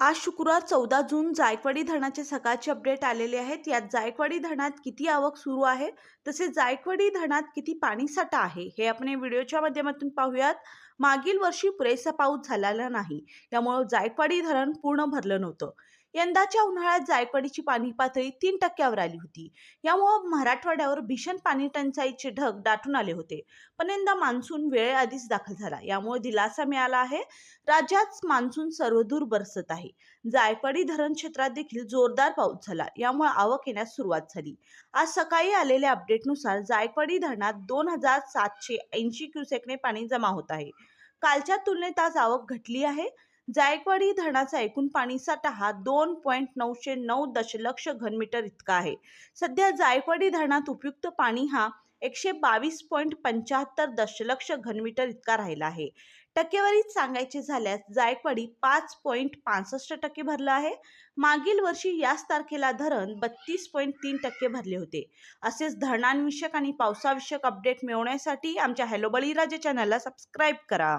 आज शुक्रवार चौदा जून जायकवाडी धरणाचे सकाळचे अपडेट आलेले आहेत. यात जायकवाडी धरणात किती आवक सुरू आहे? तसेच जायकवाडी धरणात किती पाणीसाठा आहे? हे आपण व्हिडिओच्या माध्यमातून पाहूयात. मागील वर्षी पुरेसा पाऊस झालेला नाही. त्यामुळं जायकवाडी धरण पूर्ण भरलं नव्हतं. यंदाच्या उन्हाळ्यात जायकवाडीची पाणी पातळी तीन टक्क्यावर आली होती. यामुळं मराठवाड्यावर भीषण पाणी टंचाईचे ढग दाटून आले होते. पण यंदा मान्सून वेळेआधीच दाखल झाला. यामुळे दिलासा मिळाला आहे. राज्यात मान्सून सर्वदूर बरसत आहे. जायकवाडी धरण क्षेत्रात देखील जोरदार पाऊस झाला. यामुळे आवक येण्यास सुरुवात झाली. आज सकाळी आलेल्या अपडेटनुसार जायकवाडी धरणात दोन हजार सातशे ऐंशी क्युसेकने पाणी जमा होत आहे. कालच्या तुलनेत आज आवक घटली आहे. जायकवाडी धरणाचा एकूण पाणीसाठा हा दोन पॉईंट नऊशे नऊ दशलक्ष घनमीटर इतका आहे. सध्या जायकवाडी धरणात उपयुक्त पाणी हा एकशे बावीस पॉईंट पंच्याहत्तर दशलक्ष घनमीटर इतका राहिला आहे. टक्केवारीत सांगायचे झाल्यास जायकवाडी पाच पॉईंट पासष्ट टक्के भरलं आहे. मागील वर्षी याच तारखेला धरण बत्तीस पॉईंट तीन टक्के भरले होते. असेच धरणांविषयक आणि पावसाविषयक अपडेट मिळवण्यासाठी आमच्या हॅलो बळीराजे चॅनलला सबस्क्राईब करा.